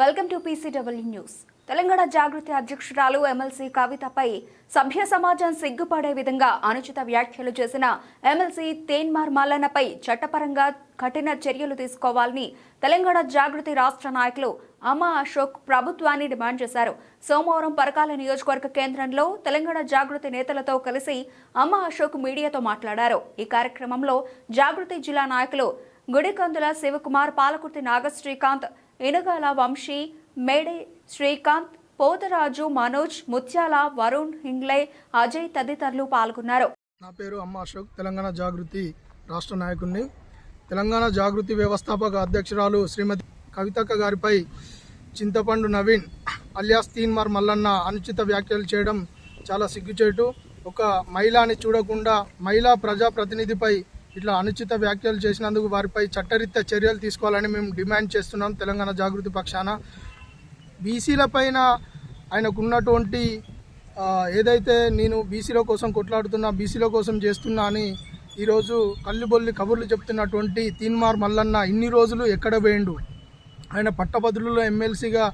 Welcome to PCW news. Telangana Jagruthi అధ్యక్షురాలు MLC కవితపై సభ్య సమాజం సిగ్గుపడే విధంగా అనుచిత వ్యాఖ్యలు చేసిన ఎమ్మెల్సీ తేన్మార్ మల్లన్నపై చట్టపరంగా కఠిన చర్యలు తీసుకోవాలని తెలంగాణ జాగృతి రాష్ట్ర నాయకులు అమా అశోక్ ప్రభుత్వాన్ని డిమాండ్ చేశారు. సోమవారం పరకాల నియోజకవర్గ కేంద్రంలో తెలంగాణ జాగృతి నేతలతో కలిసి అమా అశోక్ మీడియాతో మాట్లాడారు. ఈ కార్యక్రమంలో జాగృతి జిల్లా నాయకులు గుడికందుల శివకుమార్ పాలకుర్తి నాగశ్రీకాంత్ ఇనుగాల వంశీ మేడే శ్రీకాంత్ పోతరాజు మనోజ్ ముత్యాల వరుణ్ హింగ్లే అజయ్ తదితరులు పాల్గొన్నారు. నా పేరు అమ్మ అశోక్ తెలంగాణ జాగృతి రాష్ట్ర నాయకుడిని తెలంగాణ జాగృతి వ్యవస్థాపక అధ్యక్షురాలు శ్రీమతి కవితక్క గారిపై చింతపండు నవీన్ అలియాస్ తీన్మార్ మల్లన్న అనుచిత వ్యాఖ్యలు చేయడం చాలా సిగ్గుచేటు. ఒక మహిళని చూడకుండా మహిళా ప్రజాప్రతినిధిపై ఇట్లా అనుచిత వ్యాఖ్యలు చేసినందుకు వారిపై చట్టరీత్యా చర్యలు తీసుకోవాలని మేము డిమాండ్ చేస్తున్నాం తెలంగాణ జాగృతి పక్షాన. బీసీల పైన ఆయనకున్నటువంటి ఏదైతే నేను బీసీల కోసం కొట్లాడుతున్నా బీసీల కోసం చేస్తున్నా అని ఈరోజు కళ్ళుబొల్లి కబుర్లు చెప్తున్నటువంటి తీన్మార్ మల్లన్న ఇన్ని రోజులు ఎక్కడ వేయండు? ఆయన పట్టభద్రులలో ఎమ్మెల్సీగా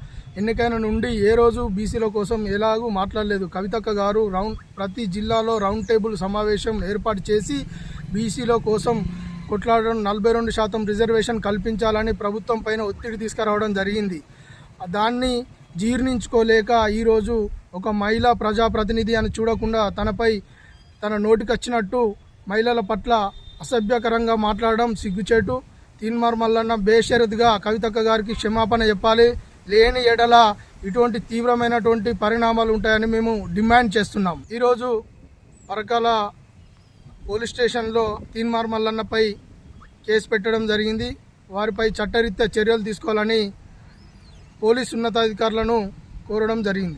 ఎన్నికైన నుండి ఏ రోజు బీసీల కోసం ఎలాగూ మాట్లాడలేదు. కవితక్క గారు రౌండ్ ప్రతి జిల్లాలో రౌండ్ టేబుల్ సమావేశం ఏర్పాటు చేసి బీసీల కోసం కొట్లాడడం నలభై రెండు శాతం రిజర్వేషన్ కల్పించాలని ప్రభుత్వం పైన ఒత్తిడి తీసుకురావడం జరిగింది. దాన్ని జీర్ణించుకోలేక ఈరోజు ఒక మహిళా ప్రజాప్రతినిధి అని చూడకుండా తనపై తన నోటికొచ్చినట్టు మహిళల పట్ల అసభ్యకరంగా మాట్లాడడం సిగ్గుచేటు. తీన్మార్ మల్లన్న బేషరతుగా కవితక్క గారికి క్షమాపణ చెప్పాలి. లేని ఎడల ఇటువంటి తీవ్రమైనటువంటి పరిణామాలు ఉంటాయని మేము డిమాండ్ చేస్తున్నాం. ఈరోజు పరకాల పోలీస్ స్టేషన్లో తీన్మార్ మల్లన్నపై కేసు పెట్టడం జరిగింది. వారిపై చట్టరీత్యా చర్యలు తీసుకోవాలని పోలీస్ ఉన్నతాధికారులను కోరడం జరిగింది.